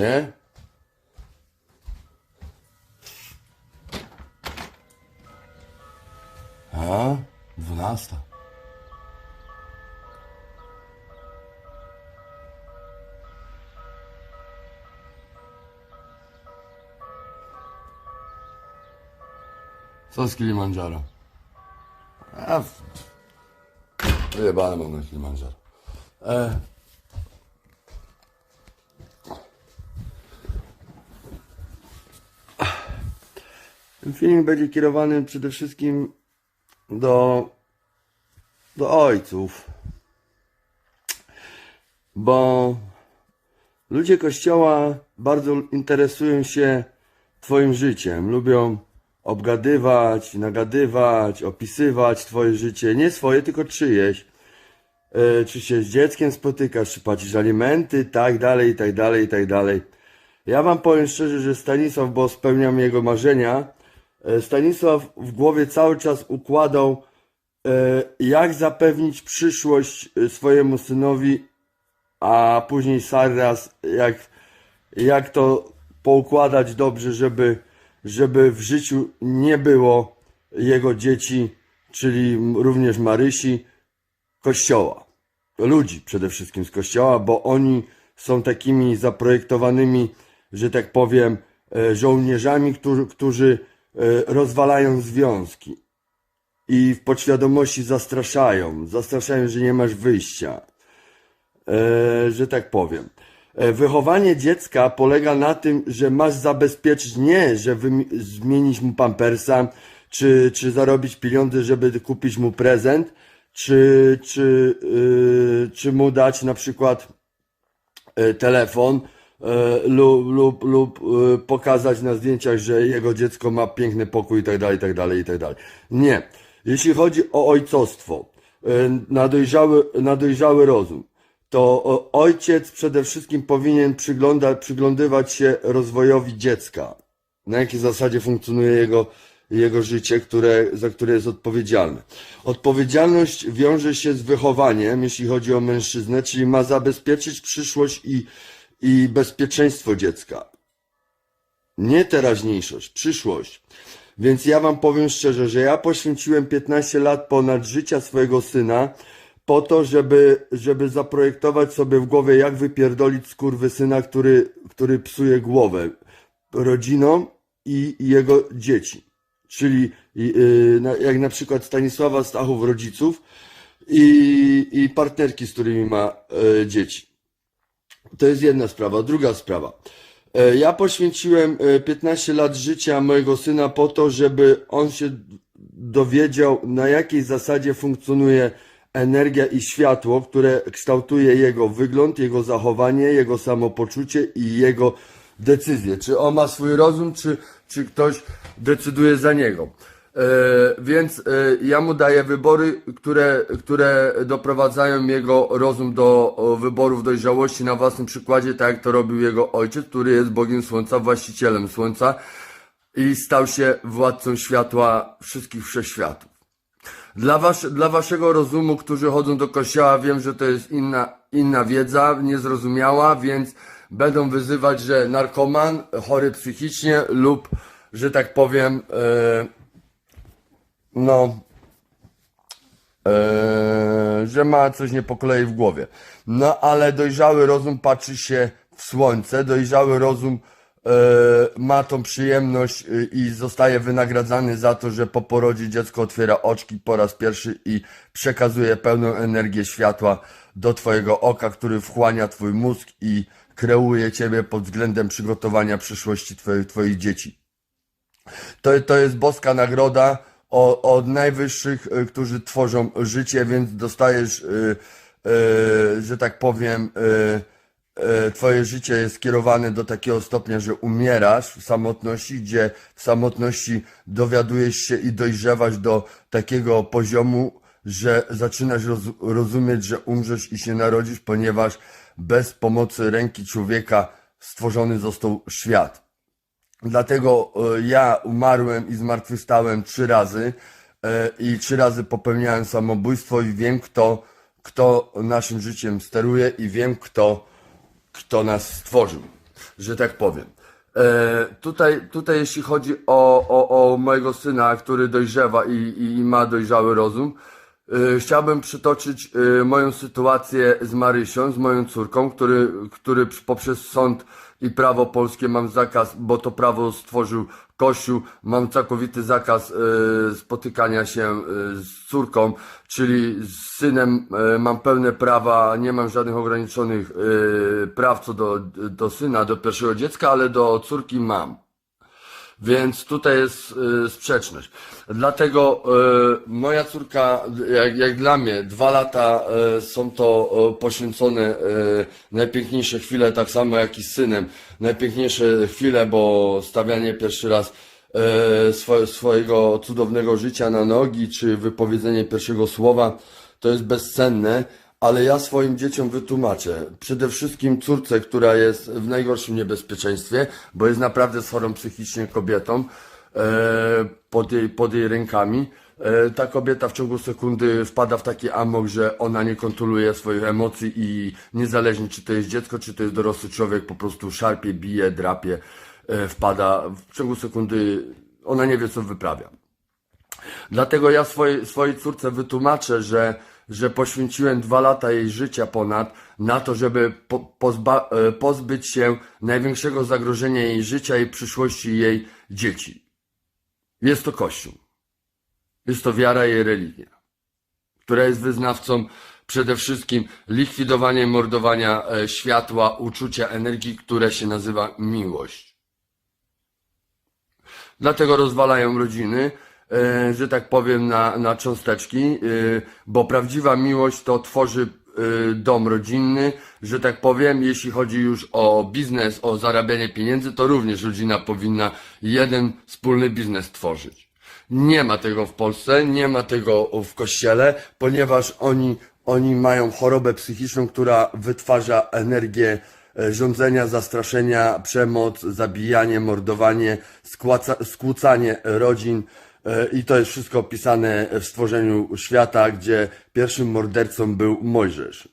się. A, dwunasta. Co z Kilimandżaro? A, w- wyjebane mam na Kilimandżaro. E, Ten film będzie kierowany przede wszystkim do, do ojców. Bo ludzie kościoła bardzo interesują się Twoim życiem. Lubią obgadywać, nagadywać, opisywać Twoje życie. Nie swoje, tylko czyjeś. E, czy się z dzieckiem spotykasz, czy płacisz alimenty, tak dalej, tak dalej, tak dalej. Ja wam powiem szczerze, że Stanisław, bo spełniam jego marzenia, Stanisław w głowie cały czas układał, e, jak zapewnić przyszłość e, swojemu synowi, a później Sarras, jak, jak to poukładać dobrze, żeby, żeby w życiu nie było jego dzieci, czyli również Marysi, kościoła. Ludzi przede wszystkim z kościoła, bo oni są takimi zaprojektowanymi, że tak powiem, e, żołnierzami, którzy, którzy e, rozwalają związki i w podświadomości zastraszają. Zastraszają, że nie masz wyjścia. E, że tak powiem. E, Wychowanie dziecka polega na tym, że masz zabezpieczyć nie, że zmienić mu pampersa, czy, czy zarobić pieniądze, żeby kupić mu prezent, czy, czy, yy, czy mu dać na przykład e, telefon e, lub, lub, lub e, pokazać na zdjęciach, że jego dziecko ma piękny pokój i tak dalej, i tak dalej, i tak dalej. Nie. Jeśli chodzi o ojcostwo, e, na dojrzały, na dojrzały rozum, to ojciec przede wszystkim powinien przygląda, przyglądywać się rozwojowi dziecka. Na jakiej zasadzie funkcjonuje jego, jego życie, które, za które jest odpowiedzialny. Odpowiedzialność wiąże się z wychowaniem, jeśli chodzi o mężczyznę, czyli ma zabezpieczyć przyszłość i, i bezpieczeństwo dziecka. Nie teraźniejszość, przyszłość. Więc ja wam powiem szczerze, że ja poświęciłem 15 lat ponad życia swojego syna po to, żeby, żeby zaprojektować sobie w głowie, jak wypierdolić syna, który, który psuje głowę rodzinom i, jego dzieci. Czyli yy, jak na przykład Stanisława Stachów rodziców i, i partnerki, z którymi ma e, dzieci. To jest jedna sprawa. Druga sprawa. E, Ja poświęciłem e, 15 lat życia mojego syna po to, żeby on się dowiedział, na jakiej zasadzie funkcjonuje energia i światło, które kształtuje jego wygląd, jego zachowanie, jego samopoczucie i jego decyzje. Czy on ma swój rozum, czy, czy ktoś decyduje za niego. E, więc e, ja mu daję wybory, które, które doprowadzają jego rozum do wyborów dojrzałości na własnym przykładzie, tak jak to robił jego ojciec, który jest Bogiem Słońca, właścicielem Słońca i stał się władcą światła wszystkich wszechświatów. Dla, was, dla waszego rozumu, którzy chodzą do kościoła, wiem, że to jest inna, inna wiedza, niezrozumiała, więc będą wyzywać, że narkoman, chory psychicznie lub, że tak powiem, e, no, e, że ma coś nie po kolei w głowie. No, ale dojrzały rozum patrzy się w słońce, dojrzały rozum e, ma tą przyjemność e, i zostaje wynagradzany za to, że po porodzie dziecko otwiera oczki po raz pierwszy i przekazuje pełną energię światła do twojego oka, który wchłania twój mózg i kreuje ciebie pod względem przygotowania przyszłości twoich, twoich dzieci. To, to jest boska nagroda od najwyższych, y, którzy tworzą życie, więc dostajesz, y, y, że tak powiem, twoje życie jest skierowane do takiego stopnia, że umierasz w samotności, gdzie w samotności dowiadujesz się i dojrzewasz do takiego poziomu, że zaczynasz roz, rozumieć, że umrzesz i się narodzisz, ponieważ bez pomocy ręki człowieka stworzony został świat. Dlatego e, ja umarłem i zmartwychwstałem trzy razy e, i trzy razy popełniałem samobójstwo i wiem kto, kto naszym życiem steruje i wiem kto, kto nas stworzył. że tak powiem. E, tutaj, tutaj jeśli chodzi o, o, o mojego syna, który dojrzewa i, i, ma dojrzały rozum, chciałbym przytoczyć e, moją sytuację z Marysią, z moją córką, który, który poprzez sąd i prawo polskie mam zakaz, bo to prawo stworzył Kościół, mam całkowity zakaz e, spotykania się z córką, czyli z synem mam pełne prawa, nie mam żadnych ograniczonych praw co do, do syna, do pierwszego dziecka, ale do córki mam. Więc tutaj jest y, sprzeczność. Dlatego y, moja córka, jak, jak dla mnie, dwa lata y, są to poświęcone najpiękniejsze chwile, tak samo jak i z synem. Najpiękniejsze chwile, bo stawianie pierwszy raz swo, swojego cudownego życia na nogi, czy wypowiedzenie pierwszego słowa, to jest bezcenne. Ale ja swoim dzieciom wytłumaczę, przede wszystkim córce, która jest w najgorszym niebezpieczeństwie, bo jest naprawdę chorą psychicznie kobietą, e, pod, jej, pod jej rękami. E, ta kobieta w ciągu sekundy wpada w taki amok, że ona nie kontroluje swoich emocji i niezależnie czy to jest dziecko, czy to jest dorosły człowiek, po prostu szarpie, bije, drapie, e, wpada. W ciągu sekundy ona nie wie, co wyprawia. Dlatego ja swojej, swojej córce wytłumaczę, że, że poświęciłem dwa lata jej życia ponad na to, żeby po, e, pozbyć się największego zagrożenia jej życia i przyszłości jej dzieci. Jest to Kościół. Jest to wiara i religia, która jest wyznawcą przede wszystkim likwidowania i mordowania e, światła, uczucia, energii, które się nazywa miłość. Dlatego rozwalają rodziny, że tak powiem, na, na cząsteczki, e, bo prawdziwa miłość to tworzy e, dom rodzinny, że tak powiem, jeśli chodzi już o biznes, o zarabianie pieniędzy, to również rodzina powinna jeden wspólny biznes tworzyć. Nie ma tego w Polsce, nie ma tego w kościele, ponieważ oni, oni mają chorobę psychiczną, która wytwarza energię e, rządzenia, zastraszenia, przemoc, zabijanie, mordowanie, skłaca, skłócanie rodzin. E, I to jest wszystko opisane w stworzeniu świata, gdzie pierwszym mordercą był Mojżesz.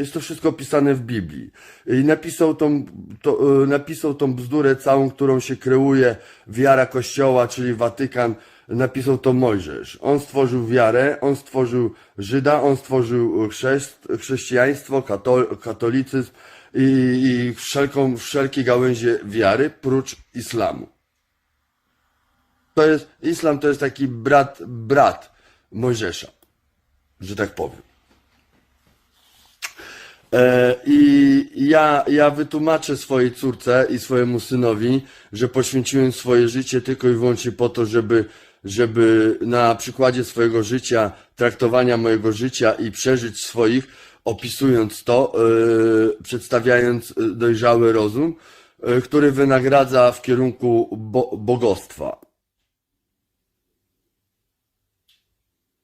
Jest to wszystko opisane w Biblii. I napisał tą, to, e, napisał tą bzdurę całą, którą się kreuje wiara Kościoła, czyli Watykan. Napisał to Mojżesz. On stworzył wiarę, on stworzył Żyda, on stworzył chrzest, chrześcijaństwo, katol, katolicyzm i, i wszelką, wszelkie gałęzie wiary, prócz islamu. To jest, islam to jest taki brat, brat Mojżesza, że tak powiem. E, I ja, ja wytłumaczę swojej córce i swojemu synowi, że poświęciłem swoje życie tylko i wyłącznie po to, żeby, żeby na przykładzie swojego życia, traktowania mojego życia i przeżyć swoich, opisując to, e, przedstawiając dojrzały rozum, e, który wynagradza w kierunku bo, bogostwa.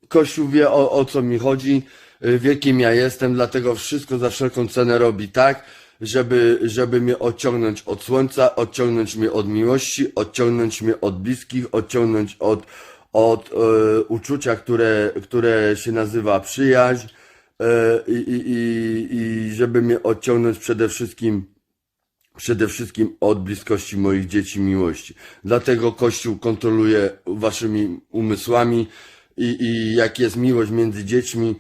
Kościół wie o, o co mi chodzi, y, wie kim ja jestem, dlatego wszystko za wszelką cenę robi tak, żeby, żeby mnie odciągnąć od słońca, odciągnąć mnie od miłości, odciągnąć mnie od bliskich, odciągnąć od, od e, uczucia, które, które się nazywa przyjaźń e, i, i, i, żeby mnie odciągnąć przede wszystkim przede wszystkim od bliskości moich dzieci miłości. Dlatego Kościół kontroluje waszymi umysłami i, i jak jest miłość między dziećmi,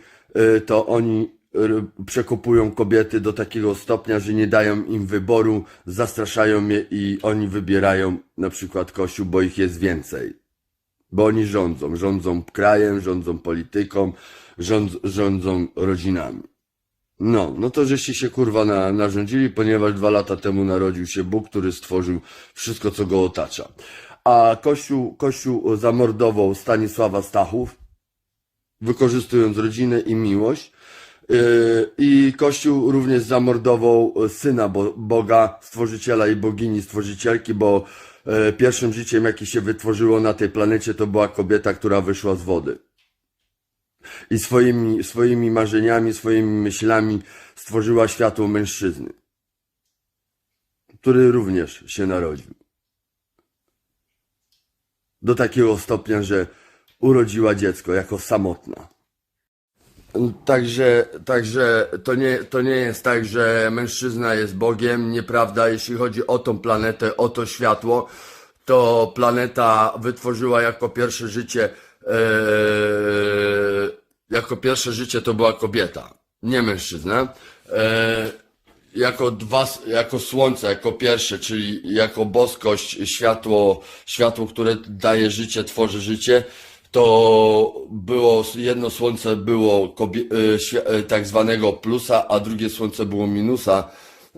y, to oni y, przekopują kobiety do takiego stopnia, że nie dają im wyboru, zastraszają je i oni wybierają na przykład Kościół, bo ich jest więcej. Bo oni rządzą, rządzą krajem, rządzą polityką, rząd, rządzą rodzinami. No, no to żeście się kurwa na, narządzili, ponieważ dwa lata temu narodził się Bóg, który stworzył wszystko, co go otacza. A Kościół, Kościół zamordował Stanisława Stachów, wykorzystując rodzinę i miłość. Yy, I Kościół również zamordował syna Bo- Boga, stworzyciela i bogini, stworzycielki, bo e, pierwszym życiem, jakie się wytworzyło na tej planecie, to była kobieta, która wyszła z wody i swoimi, swoimi marzeniami, swoimi myślami stworzyła światło mężczyzny, który również się narodził. Do takiego stopnia, że urodziła dziecko jako samotna. Także, także to, nie, to nie jest tak, że mężczyzna jest Bogiem, nieprawda. Jeśli chodzi o tą planetę, o to światło, to planeta wytworzyła jako pierwsze życie, e, jako pierwsze życie to była kobieta, nie mężczyzna. E, jako dwa, jako słońce, jako pierwsze, czyli jako boskość, światło, światło, które daje życie, tworzy życie, to było, jedno słońce było e, e, tak zwanego plusa, a drugie słońce było minusa.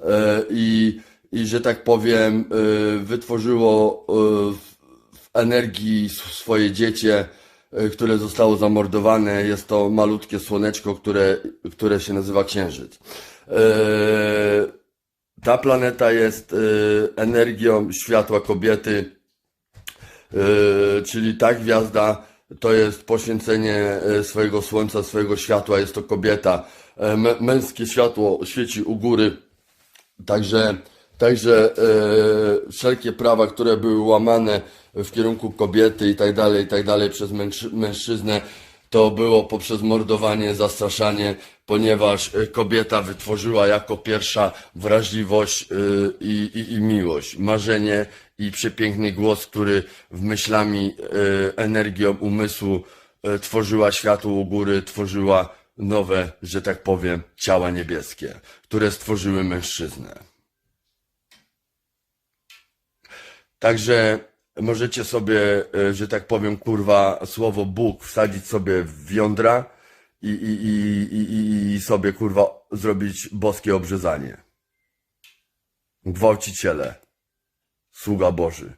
E, I, i że tak powiem, wytworzyło w- energii swoje dziecię, które zostało zamordowane. Jest to malutkie słoneczko, które, które się nazywa Księżyc. E, Ta planeta jest e, energią światła kobiety, e, czyli ta gwiazda to jest poświęcenie swojego słońca, swojego światła, jest to kobieta. Mę- Męskie światło świeci u góry, Także, także wszelkie prawa, które były łamane w kierunku kobiety i tak dalej, i tak dalej przez mężczy- mężczyznę, to było poprzez mordowanie, zastraszanie, ponieważ e, kobieta wytworzyła jako pierwsza wrażliwość e, i, i, i miłość, marzenie i przepiękny głos, który w myślami, e, energią umysłu tworzyła światło u góry, tworzyła nowe, że tak powiem, ciała niebieskie, które stworzyły mężczyznę. Także możecie sobie, e, że tak powiem, kurwa, słowo Bóg wsadzić sobie w jądra i, i, i, i, sobie, kurwa, zrobić boskie obrzezanie. Gwałciciele. Sługa Boży.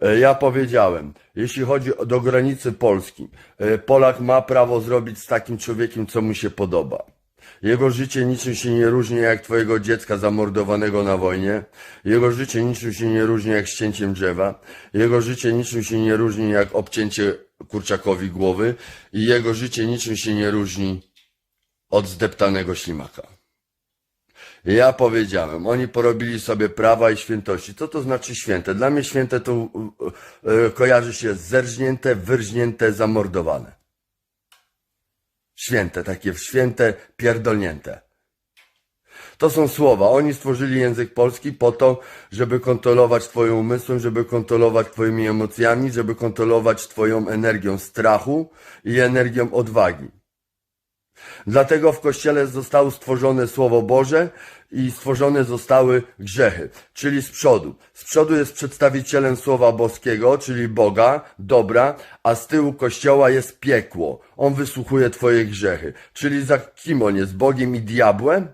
E, Ja powiedziałem, jeśli chodzi do granicy Polski, e, Polak ma prawo zrobić z takim człowiekiem, co mu się podoba. Jego życie niczym się nie różni jak twojego dziecka zamordowanego na wojnie. Jego życie niczym się nie różni jak ścięciem drzewa. Jego życie niczym się nie różni jak obcięcie kurczakowi głowy. I jego życie niczym się nie różni od zdeptanego ślimaka. Ja powiedziałem, oni porobili sobie prawa i świętości. Co to znaczy święte? Dla mnie święte to e, e, kojarzy się zerżnięte, wyrżnięte, zamordowane. Święte, takie święte, pierdolnięte. To są słowa. Oni stworzyli język polski po to, żeby kontrolować twoim umysłem, żeby kontrolować twoimi emocjami, żeby kontrolować twoją energią strachu i energią odwagi. Dlatego w Kościele zostało stworzone Słowo Boże i stworzone zostały grzechy, czyli z przodu. Z przodu jest przedstawicielem Słowa Boskiego, czyli Boga, dobra, a z tyłu Kościoła jest piekło. On wysłuchuje twoje grzechy. Czyli za kim on jest? Bogiem i diabłem?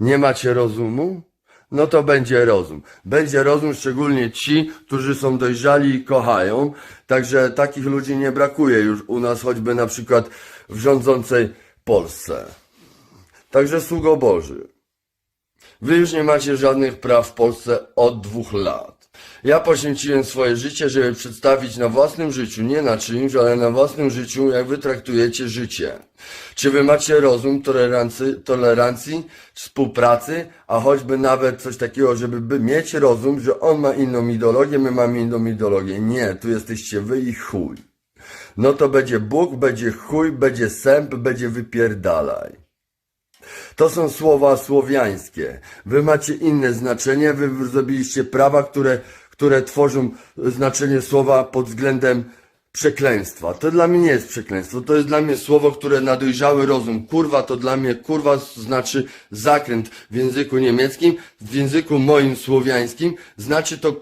Nie macie rozumu? No to będzie rozum. Będzie rozum szczególnie ci, którzy są dojrzali i kochają. Także takich ludzi nie brakuje już u nas, choćby na przykład w rządzącej Polsce. Także sługo Boży. Wy już nie macie żadnych praw w Polsce od dwóch lat. Ja poświęciłem swoje życie, żeby przedstawić na własnym życiu, nie na czyimś, ale na własnym życiu, jak wy traktujecie życie. Czy wy macie rozum, tolerancji, tolerancji, współpracy, a choćby nawet coś takiego, żeby by mieć rozum, że on ma inną ideologię, my mamy inną ideologię. Nie, tu jesteście wy i chuj. No to będzie Bóg, będzie chuj, będzie sęp, będzie wypierdalaj. To są słowa słowiańskie. Wy macie inne znaczenie, wy zrobiliście prawa, które, które tworzą znaczenie słowa pod względem przekleństwa. To dla mnie nie jest przekleństwo, to jest dla mnie słowo, które na dojrzały rozum. Kurwa to dla mnie, kurwa znaczy zakręt w języku niemieckim, w języku moim słowiańskim znaczy to,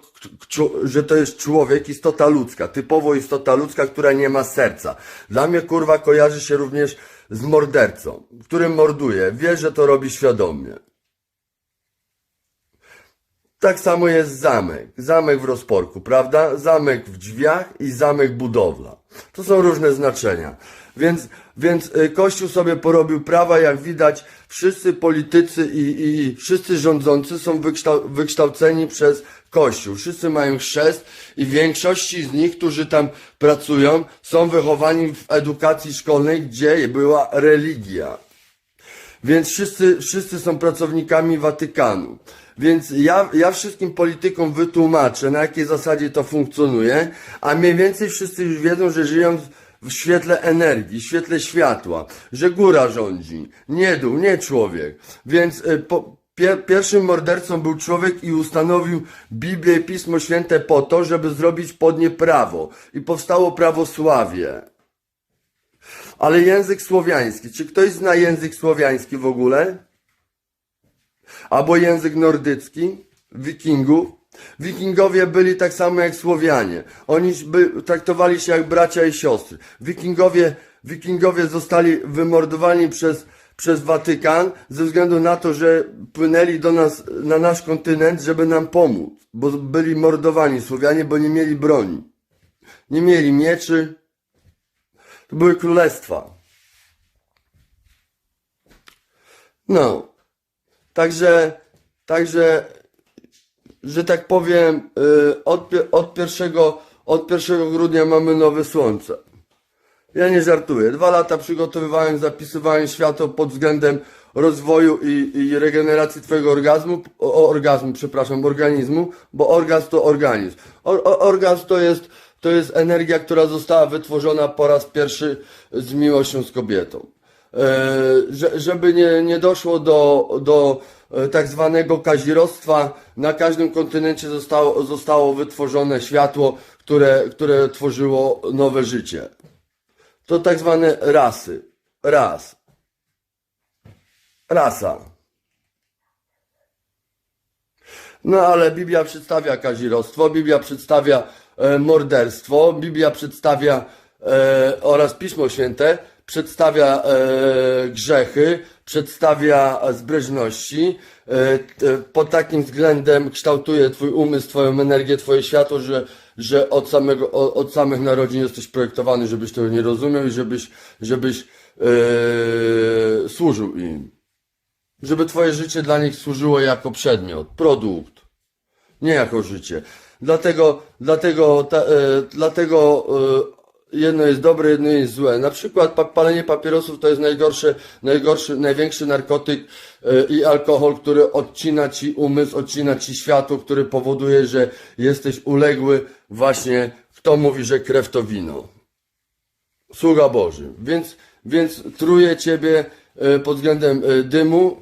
że to jest człowiek, istota ludzka, typowo istota ludzka, która nie ma serca. Dla mnie kurwa kojarzy się również z mordercą, który morduje, wie, że to robi świadomie. Tak samo jest zamek. Zamek w rozporku, prawda? Zamek w drzwiach i zamek budowla. To są różne znaczenia. Więc, więc y, Kościół sobie porobił prawa, jak widać, wszyscy politycy i, i, wszyscy rządzący są wykształ, wykształceni przez Kościół. Wszyscy mają chrzest i większości z nich, którzy tam pracują, są wychowani w edukacji szkolnej, gdzie była religia. Więc wszyscy, wszyscy są pracownikami Watykanu. Więc ja, ja wszystkim politykom wytłumaczę, na jakiej zasadzie to funkcjonuje, a mniej więcej wszyscy już wiedzą, że żyją w świetle energii, w świetle światła, że góra rządzi, nie dół, nie człowiek. Więc y, po, pier, pierwszym mordercą był człowiek i ustanowił Biblię i Pismo Święte po to, żeby zrobić pod nie prawo. I powstało prawosławie. Ale język słowiański, czy ktoś zna język słowiański w ogóle? Albo język nordycki, wikingów. Wikingowie byli tak samo jak Słowianie. Oni by, traktowali się jak bracia i siostry. Wikingowie, wikingowie zostali wymordowani przez, przez Watykan ze względu na to, że płynęli do nas, na nasz kontynent, żeby nam pomóc. Bo byli mordowani Słowianie, bo nie mieli broni. Nie mieli mieczy. To były królestwa. No. Także, także, że tak powiem, y, od, od, pierwszego, od 1 grudnia mamy nowe słońce. Ja nie żartuję. Dwa lata przygotowywałem, zapisywałem światło pod względem rozwoju i, i regeneracji twojego orgazmu, o, orgazmu, przepraszam, organizmu, bo orgazm to organizm. Or, o- orgazm to jest, to jest energia, która została wytworzona po raz pierwszy z miłością z kobietą. E, że, żeby nie, nie doszło do, do tak zwanego kazirostwa, na każdym kontynencie zostało, zostało wytworzone światło, które, które tworzyło nowe życie. To tak zwane rasy. Ras. Rasa. No ale Biblia przedstawia kazirostwo, Biblia przedstawia e, morderstwo, Biblia przedstawia e, oraz Pismo Święte przedstawia e, grzechy, przedstawia zbreżności. E, t- pod takim względem kształtuje Twój umysł, Twoją energię, Twoje światło, że, że od, samego, od samych narodzin jesteś projektowany, żebyś tego nie rozumiał i żebyś, żebyś e, służył im żeby twoje życie dla nich służyło jako przedmiot, produkt, nie jako życie. Dlatego, dlatego, ta, e, dlatego e, jedno jest dobre, jedno jest złe. Na przykład pa, palenie papierosów to jest najgorszy, najgorszy, największy narkotyk e, i alkohol, który odcina ci umysł, odcina ci światło, który powoduje, że jesteś uległy właśnie, kto mówi, że krew to wino sługa Boży. Więc, więc truje ciebie e, pod względem e, dymu,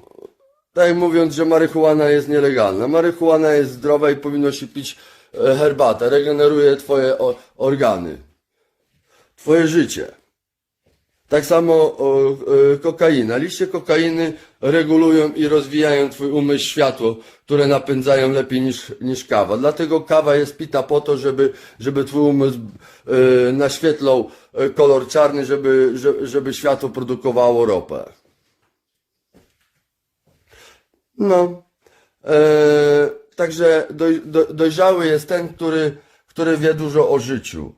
tak mówiąc, że marihuana jest nielegalna. Marihuana jest zdrowa i powinno się pić herbatę. Regeneruje twoje organy. Twoje życie. Tak samo kokaina. Liście kokainy regulują i rozwijają twój umysł światło, które napędzają lepiej niż, niż kawa. Dlatego kawa jest pita po to, żeby, żeby twój umysł e, naświetlał e, kolor czarny, żeby, żeby, światło produkowało ropę. No. E, także doj, do, dojrzały jest ten, który, który wie dużo o życiu.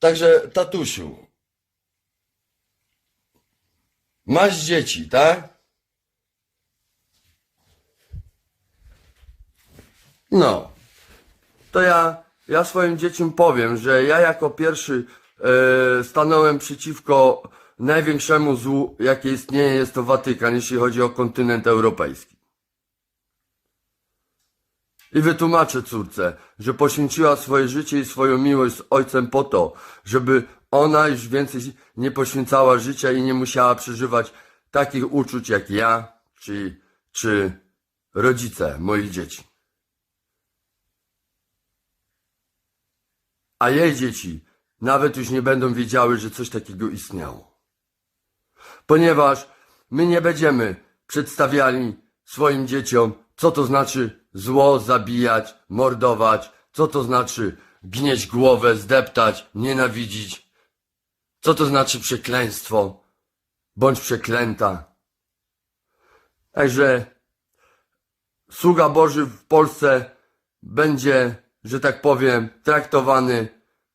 Także tatusiu. Masz dzieci, tak? No. To ja, ja swoim dzieciom powiem, że ja jako pierwszy e, stanąłem przeciwko największemu złu, jakie istnieje, jest to Watykan, jeśli chodzi o kontynent europejski. I wytłumaczę córce, że poświęciła swoje życie i swoją miłość z ojcem po to, żeby ona już więcej nie poświęcała życia i nie musiała przeżywać takich uczuć jak ja, czy, czy rodzice moich dzieci. A jej dzieci nawet już nie będą wiedziały, że coś takiego istniało. Ponieważ my nie będziemy przedstawiali swoim dzieciom, co to znaczy zło, zabijać, mordować, co to znaczy gnieść głowę, zdeptać, nienawidzić, co to znaczy przekleństwo, bądź przeklęta. Także sługa Boży w Polsce będzie, że tak powiem, traktowany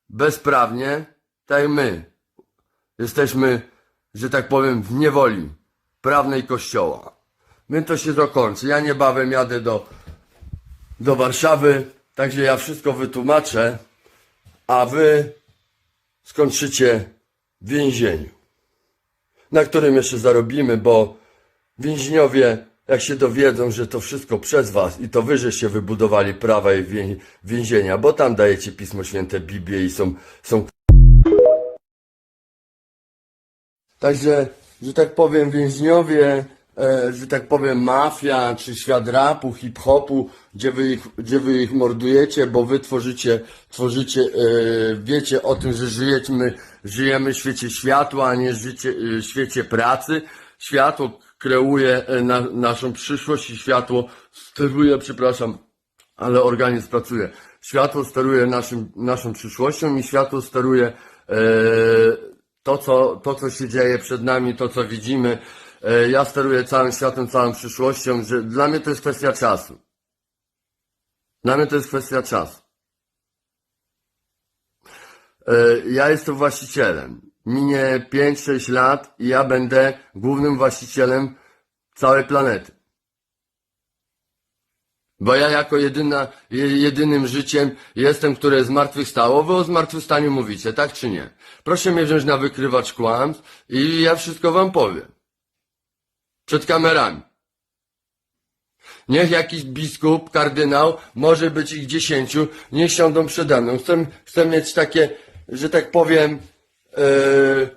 bezprawnie, tak jak my. Jesteśmy, że tak powiem, w niewoli prawnej Kościoła. Więc to się dokończy. Ja niebawem jadę do, do Warszawy, także ja wszystko wytłumaczę, a wy skończycie w więzieniu, na którym jeszcze zarobimy, bo więźniowie, jak się dowiedzą, że to wszystko przez was i to wy, żeście wybudowali prawa i więzienia, bo tam dajecie Pismo Święte, Biblię i są... są... Także, że tak powiem, więźniowie że tak powiem, mafia, czy świat rapu, hip-hopu, gdzie wy ich, gdzie wy ich mordujecie, bo wy tworzycie, tworzycie, e, wiecie o tym, że żyjemy, żyjemy w świecie światła, a nie życie, e, świecie pracy. Światło kreuje e, na, naszą przyszłość i światło steruje, przepraszam, ale organizm pracuje. Światło steruje naszym, naszą przyszłością i światło steruje e, to, co, to, co się dzieje przed nami, to, co widzimy. E, ja steruję całym światem, całą przyszłością, że dla mnie to jest kwestia czasu. Dla mnie to jest kwestia czasu. E, ja jestem właścicielem. Minie 5-6 lat i ja będę głównym właścicielem całej planety. Bo ja jako jedyna, je- jedynym życiem jestem, które zmartwychwstało. Wy o zmartwychwstaniu mówicie, tak czy nie? Proszę mnie wziąć na wykrywacz kłamstw i ja wszystko wam powiem. Przed kamerami. Niech jakiś biskup, kardynał, może być ich dziesięciu, niech siądą przede mną. Chcę, chcę mieć takie, że tak powiem, yy,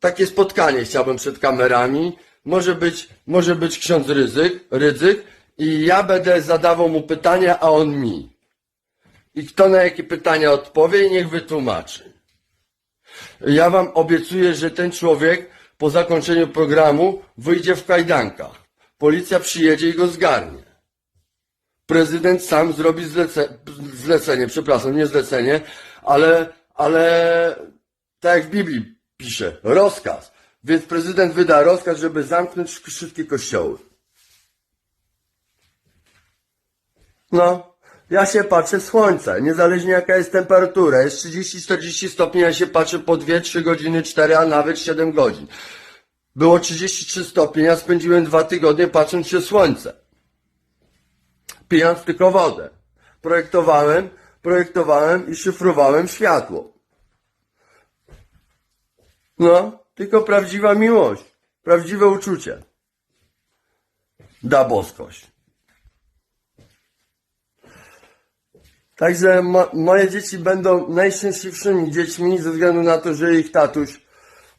takie spotkanie chciałbym przed kamerami. Może być, może być ksiądz Ryzyk, Rydzyk i ja będę zadawał mu pytania, a on mi. I kto na jakie pytania odpowie niech wytłumaczy. Ja wam obiecuję, że ten człowiek po zakończeniu programu wyjdzie w kajdankach. Policja przyjedzie i go zgarnie. Prezydent sam zrobi zlece, zlecenie, przepraszam, nie zlecenie, ale, ale tak jak w Biblii pisze, rozkaz. Więc prezydent wyda rozkaz, żeby zamknąć wszystkie kościoły. No, ja się patrzę w słońce, niezależnie jaka jest temperatura. Jest 30-40 stopni, ja się patrzę po 2-3 godziny, 4, a nawet 7 godzin. Było 33 stopnie, ja spędziłem dwa tygodnie patrząc się w słońce. Pijąc tylko wodę. Projektowałem, projektowałem i szyfrowałem światło. No, tylko prawdziwa miłość, prawdziwe uczucie. Da boskość. Także mo moje dzieci będą najszczęśliwszymi dziećmi ze względu na to, że ich tatuś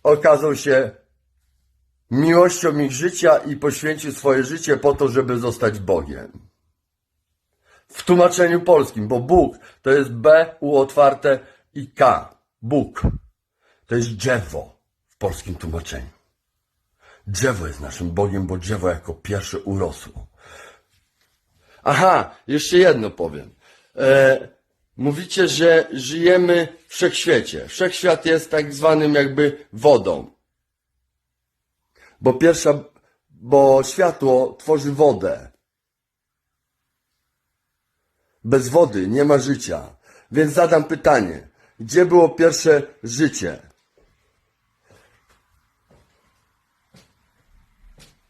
okazał się miłością ich życia i poświęcił swoje życie po to, żeby zostać Bogiem. W tłumaczeniu polskim, bo Bóg to jest B, U otwarte i K. Bóg. To jest drzewo w polskim tłumaczeniu. Drzewo jest naszym Bogiem, bo drzewo jako pierwsze urosło. Aha, jeszcze jedno powiem. E, mówicie, że żyjemy w wszechświecie. Wszechświat jest tak zwanym jakby wodą. Bo pierwsza, bo światło tworzy wodę. Bez wody nie ma życia. Więc zadam pytanie. Gdzie było pierwsze życie?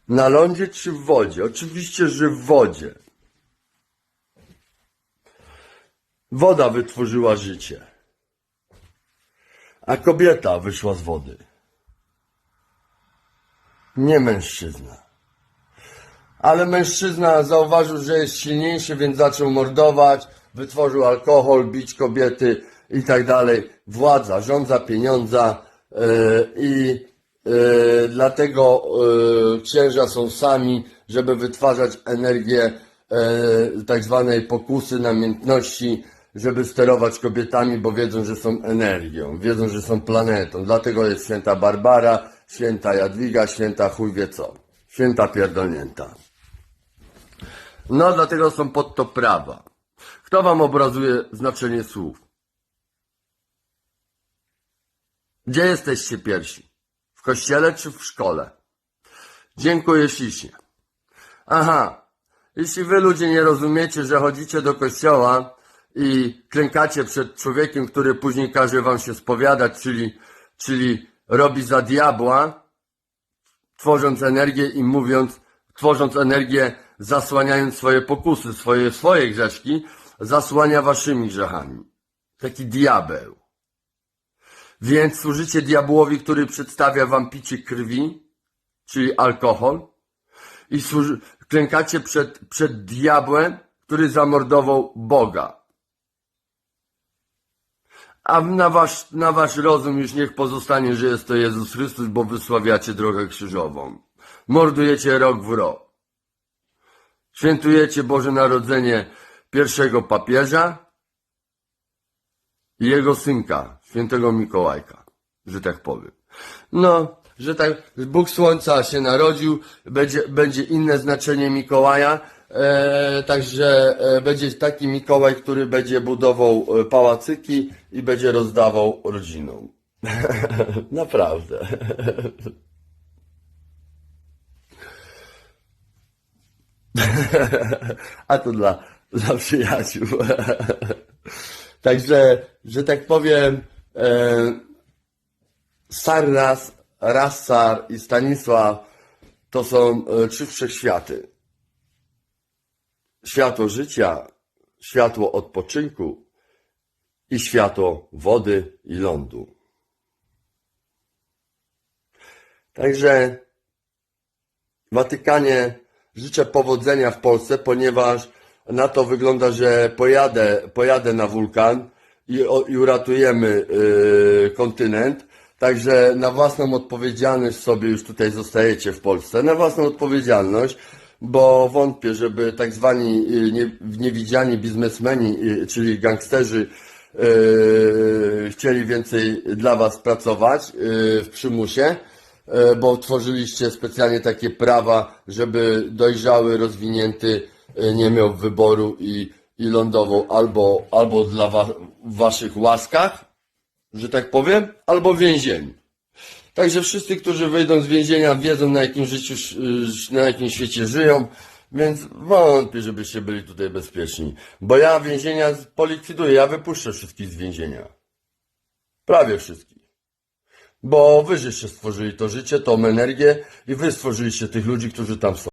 Na lądzie czy w wodzie? Oczywiście, że w wodzie. Woda wytworzyła życie. A kobieta wyszła z wody. Nie mężczyzna. Ale mężczyzna zauważył, że jest silniejszy, więc zaczął mordować, wytworzył alkohol, bić kobiety i tak dalej. Władza, rządza pieniądza yy, i yy, dlatego yy, księża są sami, żeby wytwarzać energię yy, tak zwanej pokusy, namiętności, żeby sterować kobietami, bo wiedzą, że są energią, wiedzą, że są planetą. Dlatego jest święta Barbara, święta Jadwiga, święta chuj wie co. Święta pierdolnięta. No, dlatego są pod to prawa. Kto wam obrazuje znaczenie słów? Gdzie jesteście pierwsi? W kościele czy w szkole? Dziękuję ślicznie. Aha, jeśli wy ludzie nie rozumiecie, że chodzicie do kościoła i klękacie przed człowiekiem, który później każe wam się spowiadać, czyli, czyli robi za diabła, tworząc energię i mówiąc, tworząc energię, zasłaniając swoje pokusy, swoje, swoje grzeszki, zasłania waszymi grzechami. Taki diabeł. Więc służycie diabłowi, który przedstawia wam picie krwi, czyli alkohol, i służy, klękacie przed, przed diabłem, który zamordował Boga. A na wasz, na wasz rozum już niech pozostanie, że jest to Jezus Chrystus, bo wysławiacie drogę krzyżową. Mordujecie rok w rok. Świętujecie Boże Narodzenie pierwszego papieża i jego synka, świętego Mikołajka, że tak powiem. No, że tak, Bóg Słońca się narodził, będzie, będzie inne znaczenie Mikołaja, e, także e, będzie taki Mikołaj, który będzie budował e, pałacyki i będzie rozdawał rodzinom. Naprawdę. A to dla, dla przyjaciół. Także, że tak powiem, e, Sarnas, Rassar i Stanisław to są e, trzy wszechświaty. Światło życia, światło odpoczynku i światło wody i lądu. Także Watykanie życzę powodzenia w Polsce, ponieważ na to wygląda, że pojadę, pojadę na wulkan i, i uratujemy yy, kontynent. Także na własną odpowiedzialność sobie już tutaj zostajecie w Polsce, na własną odpowiedzialność, bo wątpię, żeby tak zwani nie, niewidziani biznesmeni, yy, czyli gangsterzy, yy, chcieli więcej dla was pracować w przymusie bo tworzyliście specjalnie takie prawa, żeby dojrzały, rozwinięty nie miał wyboru i, i lądował albo, albo dla w waszych łaskach, że tak powiem, albo w więzieniu. Także wszyscy, którzy wyjdą z więzienia, wiedzą na jakim życiu, na jakim świecie żyją, więc wątpię, żebyście byli tutaj bezpieczni. Bo ja więzienia polikwiduję, ja wypuszczę wszystkich z więzienia. Prawie wszystkich. Bo wy żeście stworzyli to życie, tą energię i wy stworzyliście tych ludzi, którzy tam są.